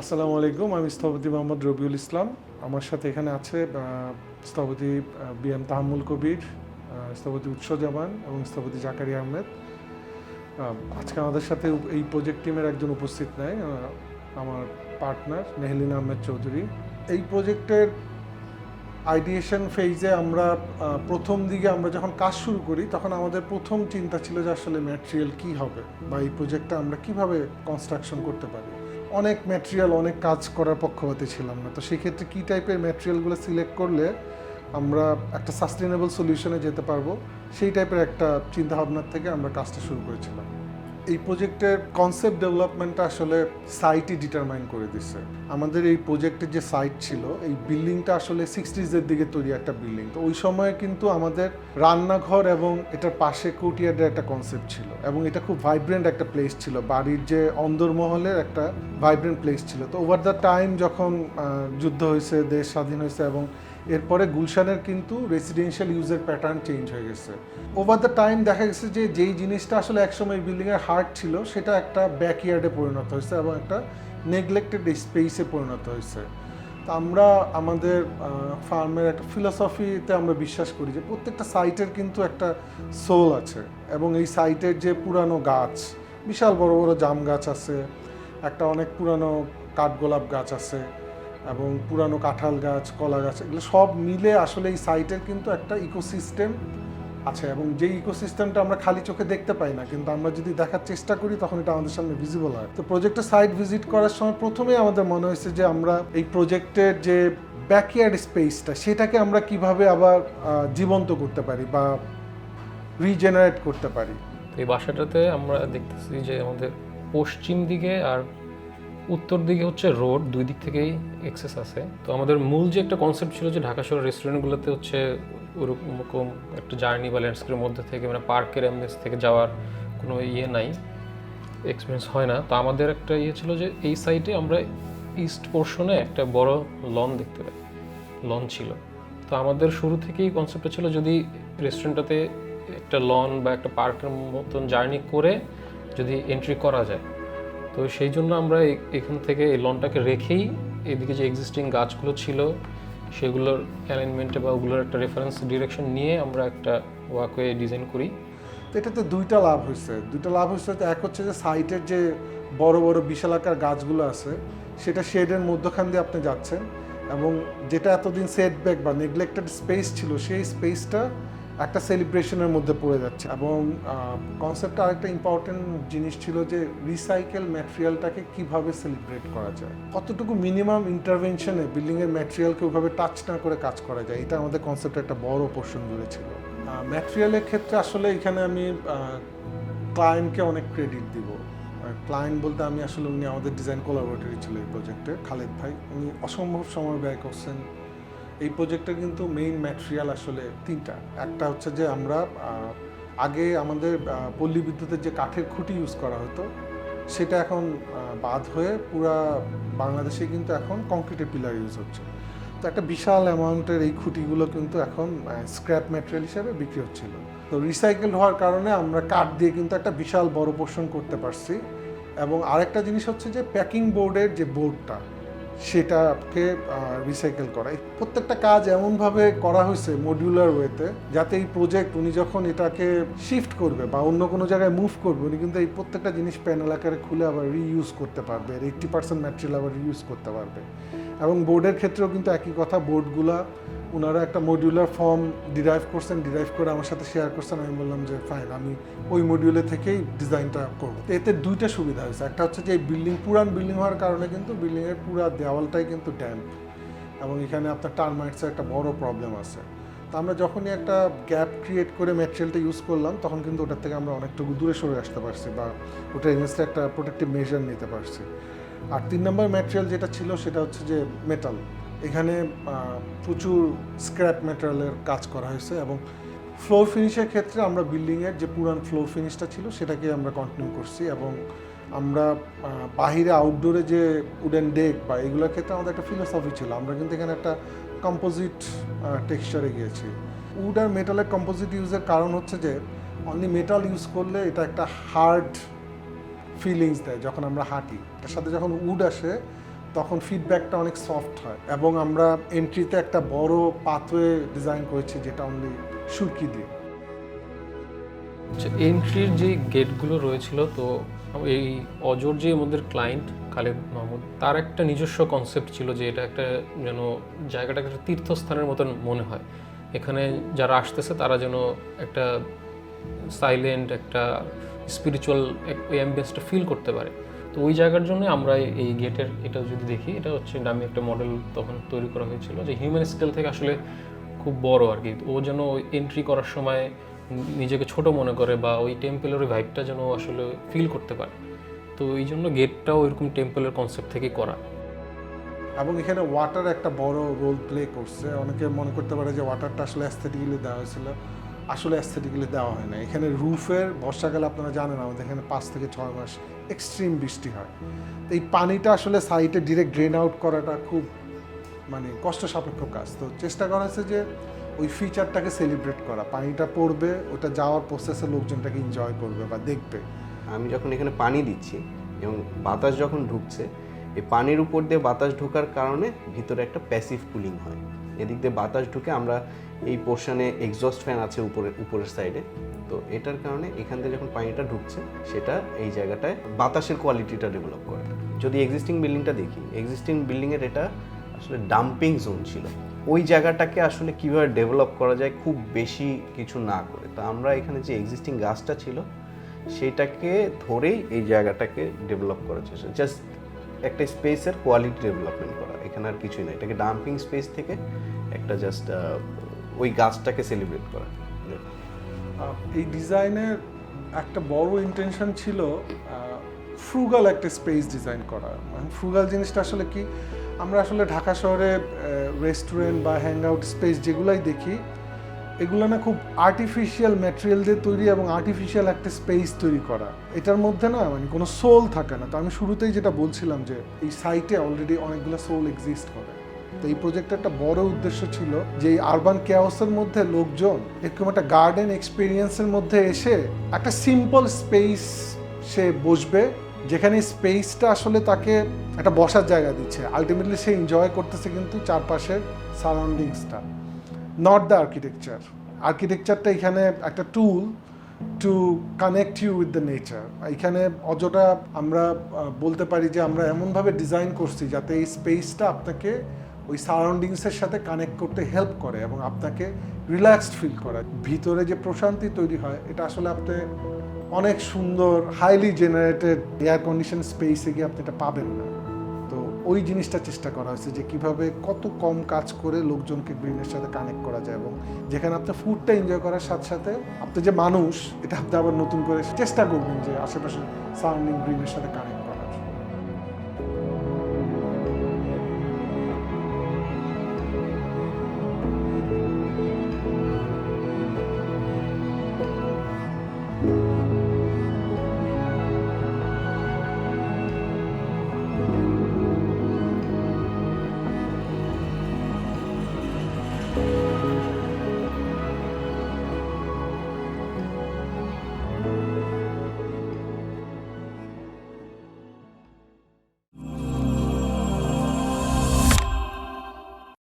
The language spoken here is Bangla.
আসসালামু আলাইকুম, আমি স্থপতি মোহাম্মদ রবিউল ইসলাম। আমার সাথে এখানে আছে স্থপতি বি এম তাহামুল কবির স্থপতি উৎস জামান এবং স্থপতি জাকারি আহমেদ। আজকে আমাদের সাথে এই প্রজেক্ট টিমের একজন উপস্থিত নাই আমার পার্টনার মেহলিন আহমেদ চৌধুরী। এই প্রজেক্টের আইডিয়েশন ফেজে আমরা প্রথম দিকে আমরা যখন কাজ শুরু করি, তখন আমাদের প্রথম চিন্তা ছিল যে আসলে ম্যাটেরিয়াল কী হবে বা এই প্রজেক্টটা আমরা কীভাবে কনস্ট্রাকশন করতে পারি। অনেক ম্যাটেরিয়াল অনেক কাজ করার পক্ষপাতি ছিলাম না। তো সেক্ষেত্রে কী টাইপের ম্যাটেরিয়ালগুলো সিলেক্ট করলে আমরা একটা সাস্টেনেবল সলিউশনে যেতে পারব? সেই টাইপের একটা চিন্তাভাবনার থেকে আমরা কাজটা শুরু করেছিলাম। এই প্রজেক্টের কনসেপ্ট ডেভেলপমেন্টটা আসলে সাইটই ডিটারমাইন করে দিচ্ছে আমাদের এই প্রজেক্টের যে সাইট ছিল, এই বিল্ডিংটা আসলে সিক্সটিজের দিকে তৈরি একটা বিল্ডিং তো ওই সময় কিন্তু আমাদের রান্নাঘর এবং এটার পাশে কোর্টিয়ার্ডের একটা কনসেপ্ট ছিল এবং এটা খুব ভাইব্রেন্ট একটা প্লেস ছিল। বাড়ির যে অন্দরমহলের একটা ভাইব্রেন্ট প্লেস ছিল। তো ওভার দ্য টাইম যখন যুদ্ধ হয়েছে, দেশ স্বাধীন হয়েছে এবং এরপরে গুলশানের কিন্তু রেসিডেন্সিয়াল ইউজের প্যাটার্ন চেঞ্জ হয়ে গেছে। ওভার দ্য টাইম দেখা গেছে যে যেই জিনিসটা আসলে একসময় বিল্ডিংয়ের হার্ট ছিল, সেটা একটা ব্যাকইয়ার্ডে পরিণত হয়েছে এবং একটা নেগলেক্টেড স্পেসে পরিণত হয়েছে। তো আমরা আমাদের ফার্মের একটা ফিলসফিতে আমরা বিশ্বাস করি যে প্রত্যেকটা সাইটের কিন্তু একটা সোল আছে এবং এই সাইটের যে পুরানো গাছ, বিশাল বড় বড় জাম গাছ আছে, একটা অনেক পুরানো কাঠগোলাপ গাছ আছে এবং পুরানো কাঁঠাল গাছ, কলা গাছ, এগুলো সব মিলে আসলে এই সাইটের কিন্তু একটা ইকোসিস্টেম আছে এবং যে ইকোসিস্টেমটা আমরা খালি চোখে দেখতে পাই না, কিন্তু আমরা যদি দেখার চেষ্টা করি তখন এটা আমাদের সামনে ভিজিবল হয়। তো প্রজেক্টের সাইট ভিজিট করার সময় প্রথমেই আমাদের মনে হয়েছে যে আমরা এই প্রজেক্টের যে ব্যাকইয়ার্ড স্পেসটা সেটাকে আমরা কীভাবে আবার জীবন্ত করতে পারি বা রিজেনারেট করতে পারি। এই বাসাটাতে আমরা দেখতেছি যে আমাদের পশ্চিম দিকে আর উত্তর দিকে হচ্ছে রোড, দুই দিক থেকেই এক্সেস আছে। তো আমাদের মূল যে একটা কনসেপ্ট ছিল যে ঢাকা শহরের রেস্টুরেন্টগুলোতে হচ্ছে ওরকম একটা জার্নি বা ল্যান্ডস্কেপের মধ্যে থেকে মানে পার্কের অ্যাম্বিয়েন্স থেকে যাওয়ার কোনো ইয়ে নাই এক্সপিরিয়েন্স হয় না। তো আমাদের একটা ইয়ে ছিল যে এই সাইটে আমরা ইস্ট পোর্শনে একটা বড় লন দেখতে পাই। লন ছিল। তো আমাদের শুরু থেকেই কনসেপ্টটা ছিল যদি রেস্টুরেন্টটাতে একটা লন বা একটা পার্কের মতন জার্নি করে যদি এন্ট্রি করা যায় তো সেই জন্য আমরা এখান থেকে এই লনটাকে রেখেই এদিকে যে এক্সিস্টিং গাছগুলো ছিল, সেগুলোর অ্যালাইনমেন্টে বা ওগুলোর একটা রেফারেন্স ডিরেকশন নিয়ে আমরা একটা ওয়াকওয়ে ডিজাইন করি। তো এটাতে দুইটা লাভ হয়েছে দুইটা লাভ হয়েছে তো এক হচ্ছে যে সাইটের যে বড় বড় বিশালাকার গাছগুলো আছে, সেটা শেডের মধ্যখান দিয়ে আপনি যাচ্ছেন এবং যেটা এতদিন সেটব্যাক বা নেগলেক্টেড স্পেস ছিল, সেই স্পেসটা একটা সেলিব্রেশনের মধ্যে পড়ে যাচ্ছে। এবং কনসেপ্টটা আরেকটা ইম্পর্টেন্ট জিনিস ছিল যে রিসাইকেল ম্যাটেরিয়ালটাকে কীভাবে সেলিব্রেট করা যায়? কতটুকু মিনিমাম ইন্টারভেনশনে বিল্ডিংয়ের ম্যাটেরিয়ালকে ওইভাবে টাচ না করে কাজ করা যায়? এটা আমাদের কনসেপ্টের একটা বড় পোর্শন জুড়ে ছিল। ম্যাটেরিয়ালের ক্ষেত্রে আসলে এখানে আমি ক্লায়েন্টকে অনেক ক্রেডিট দিব। ক্লায়েন্ট বলতে আমি আসলে উনি আমাদের ডিজাইন কোলাবোরেটরি ছিল এই প্রজেক্টে খালেদ ভাই। উনি অসম্ভব সময় ব্যয় করছেন। এই প্রজেক্টের কিন্তু মেইন ম্যাটেরিয়াল আসলে তিনটা। একটা হচ্ছে যে আমরা আগে আমাদের পল্লী বিদ্যুতের যে কাঠের খুঁটি ইউজ করা হতো, সেটা এখন বাদ হয়ে পুরা বাংলাদেশে কিন্তু এখন কংক্রিটের পিলার ইউজ হচ্ছে। তো একটা বিশাল অ্যামাউন্টের এই খুঁটিগুলো কিন্তু এখন স্ক্র্যাপ ম্যাটেরিয়াল হিসেবে বিক্রি হচ্ছিল। তো রিসাইকেল হওয়ার কারণে আমরা কাঠ দিয়ে কিন্তু একটা বিশাল বড় পোষণ করতে পারছি। এবং আরেকটা জিনিস হচ্ছে যে প্যাকিং বোর্ডের যে বোর্ডটা সেটাকে রিসাইকেল করা। প্রত্যেকটা কাজ এমনভাবে করা হয়েছে মডিউলার ওয়েতে যাতে এই প্রজেক্ট উনি যখন এটাকে শিফট করবে বা অন্য কোনো জায়গায় মুভ করবে, উনি কিন্তু এই প্রত্যেকটা জিনিস প্যানেল আকারে খুলে আবার রিইউজ করতে পারবে এইট্টি পার্সেন্ট ম্যাটেরিয়াল আবার রিইউজ করতে পারবে। এবং বোর্ডের ক্ষেত্রেও কিন্তু একই কথা বোর্ডগুলা ওনারা একটা মডিউলার ফর্ম ডিরাইভ করছেন ডিরাইভ করে আমার সাথে শেয়ার করছেন, আমি বললাম যে ফাইন আমি ওই মডিউলে থেকেই ডিজাইনটা করব। এতে দুইটা সুবিধা হয়েছে। একটা হচ্ছে যে, এই বিল্ডিং পুরান বিল্ডিং হওয়ার কারণে কিন্তু বিল্ডিংয়ের পুরা দেওয়ালটাই কিন্তু ড্যাম্প এবং এখানে আপনার টার্মাইটসের একটা বড় প্রবলেম আছে। তো আমরা যখনই একটা গ্যাপ ক্রিয়েট করে ম্যাটেরিয়ালটা ইউজ করলাম, তখন কিন্তু ওটার থেকে আমরা অনেকটুকু দূরে সরে আসতে পারছি বা ওটা এগেনস্টে একটা প্রোটেক্টিভ মেজার নিতে পারছি। আর তিন নম্বর ম্যাটেরিয়াল যেটা ছিল, সেটা হচ্ছে যে মেটাল এখানে প্রচুর স্ক্র্যাপ মেটেরিয়ালের কাজ করা হয়েছে এবং ফ্লোর ফিনিশের ক্ষেত্রে আমরা বিল্ডিংয়ের যে পুরান ফ্লোর ফিনিশটা ছিল সেটাকে আমরা কন্টিনিউ করছি এবং আমরা বাহিরে আউটডোরে যে উডেন ডেক বা এগুলোর ক্ষেত্রে আমাদের একটা ফিলোসফি ছিল। আমরা কিন্তু এখানে একটা কম্পোজিট টেক্সচারে গিয়েছি। উড আর মেটালের কম্পোজিট ইউজের কারণ হচ্ছে যে অনলি মেটাল ইউজ করলে এটা একটা হার্ড ফিলিংস দেয় যখন আমরা হাঁটি। তার সাথে যখন উড আসে তখন ফিডব্যাকটা অনেক সফট হয় এবং আমরা এন্ট্রিতে একটা বড় পাথওয়ে ডিজাইন করেছি যেটা অনলি সুরকি দিয়ে। এন্ট্রির যে গেটগুলো রয়েছিল, তো এই অজর যে আমাদের ক্লায়েন্ট খালেদ মাহমুদ, তার একটা নিজস্ব কনসেপ্ট ছিল যে এটা একটা যেন জায়গাটা একটা তীর্থস্থানের মতন মনে হয়। এখানে যারা আসতেছে, তারা যেন একটা সাইলেন্ট একটা স্পিরিচুয়াল অ্যাম্বিয়েন্সটা ফিল করতে পারে। তো ওই জায়গার জন্য আমরা এই গেটের এটা যদি দেখি, এটা হচ্ছে আমি একটা মডেল তখন তৈরি করা হয়েছিল যে হিউম্যান স্কেল থেকে আসলে খুব বড় আর কি। ও যেন এন্ট্রি করার সময় নিজেকে ছোট মনে করে বা ওই টেম্পলের ওই ভাইবটা যেন আসলে ফিল করতে পারে। তো এই জন্য গেটটাও এরকম টেম্পলের কনসেপ্ট থেকেই করা। এবং এখানে ওয়াটার একটা বড় রোল প্লে করছে। অনেকে মনে করতে পারে যে ওয়াটারটা আসলে অ্যাস্থেটিক্যালি দেওয়া হয়েছিল। আসলে অ্যাস্থেটিক্যালি দেওয়া হয় না। এখানে রুফের, বর্ষাকালে আপনারা জানেন আমাদের এখানে পাঁচ থেকে ছয় মাস এক্সট্রিম বৃষ্টি হয়। তো এই পানিটা আসলে সাইটে ডিরেক্ট ড্রেন আউট করাটা খুব মানে কষ্ট সাপেক্ষ কাজ। তো চেষ্টা করা হয়েছে যে ওই ফিচারটাকে সেলিব্রেট করা। পানিটা পড়বে, ওটা যাওয়ার প্রসেসে লোকজনটাকে এনজয় করবে বা দেখবে। আমি যখন এখানে পানি দিচ্ছি এবং বাতাস যখন ঢুকছে, এই পানির উপর দিয়ে বাতাস ঢোকার কারণে ভিতরে একটা প্যাসিভ কুলিং হয়। এদিক দিয়ে বাতাস ঢুকে আমরা এই পোর্শনে এক্সস্ট ফ্যান আছে উপরে উপরের সাইডে তো এটার কারণে এখান থেকে যখন পানিটা ঢুকছে, সেটা এই জায়গাটায় বাতাসের কোয়ালিটিটা ডেভেলপ করে। যদি এক্সিস্টিং বিল্ডিংটা দেখি এক্সিস্টিং বিল্ডিংয়ের এটা আসলে ডাম্পিং জোন ছিল। ওই জায়গাটাকে আসলে কীভাবে ডেভেলপ করা যায় খুব বেশি কিছু না করে। তো আমরা এখানে যে এক্সিস্টিং গাছটা ছিল, সেটাকে ধরেই এই জায়গাটাকে ডেভেলপ করার চেষ্টা জাস্ট একটা স্পেসের কোয়ালিটি ডেভেলপমেন্ট করা, এখানে আর কিছুই না। এটাকে ডাম্পিং স্পেস থেকে একটা জাস্ট ওই গাছটাকে সেলিব্রেট করা। এই ডিজাইনের একটা বড় ইন্টেনশন ছিল ফ্রুগাল একটা স্পেস ডিজাইন করা। মানে ফ্রুগাল জিনিসটা আসলে কি, আমরা আসলে ঢাকা শহরে রেস্টুরেন্ট বা হ্যাং আউট স্পেস যেগুলাই দেখি এগুলো না খুব আর্টিফিশিয়াল ম্যাটেরিয়াল দিয়ে তৈরি এবং আর্টিফিশিয়াল একটা স্পেস তৈরি করা। এটার মধ্যে না মানে কোনো সোল থাকে না। তো আমি শুরুতেই যেটা বলছিলাম যে এই সাইটে অলরেডি অনেকগুলো সোল এক্সিস্ট করে। তো এই প্রজেক্টের একটা বড় উদ্দেশ্য ছিল যে এই আরবান ক্যাওসের মধ্যে লোকজন এরকম একটা গার্ডেন এক্সপিরিয়েন্সের মধ্যে এসে একটা সিম্পল স্পেস সে বসবে, যেখানে স্পেসটা আসলে তাকে একটা বসার জায়গা দিচ্ছে। আলটিমেটলি সে এনজয় করতেছে কিন্তু চারপাশের সারাউন্ডিংসটা নট দ্য আর্কিটেকচার আর্কিটেকচারটা এখানে একটা tool to connect you with the nature এখানে অযথা আমরা বলতে পারি যে আমরা এমনভাবে ডিজাইন করছি যাতে এই স্পেসটা আপনাকে ওই সারাউন্ডিংসের সাথে কানেক্ট করতে হেল্প করে এবং আপনাকে রিল্যাক্সড ফিল করে। ভিতরে যে প্রশান্তি তৈরি হয়, এটা আসলে আপনি অনেক সুন্দর হাইলি জেনারেটেড এয়ার কন্ডিশন স্পেসে গিয়ে আপনি এটা পাবেন না। ওই জিনিসটা চেষ্টা করা হয়েছে যে কীভাবে কত কম কাজ করে লোকজনকে গ্রিনের সাথে কানেক্ট করা যায় এবং যেখানে আপনি ফুডটা এনজয় করার সাথে সাথে আপনি যে মানুষ, এটা আপনি আবার নতুন করে চেষ্টা করবেন যে আশেপাশে সারাউন্ডিং গ্রিনের সাথে কানেক্ট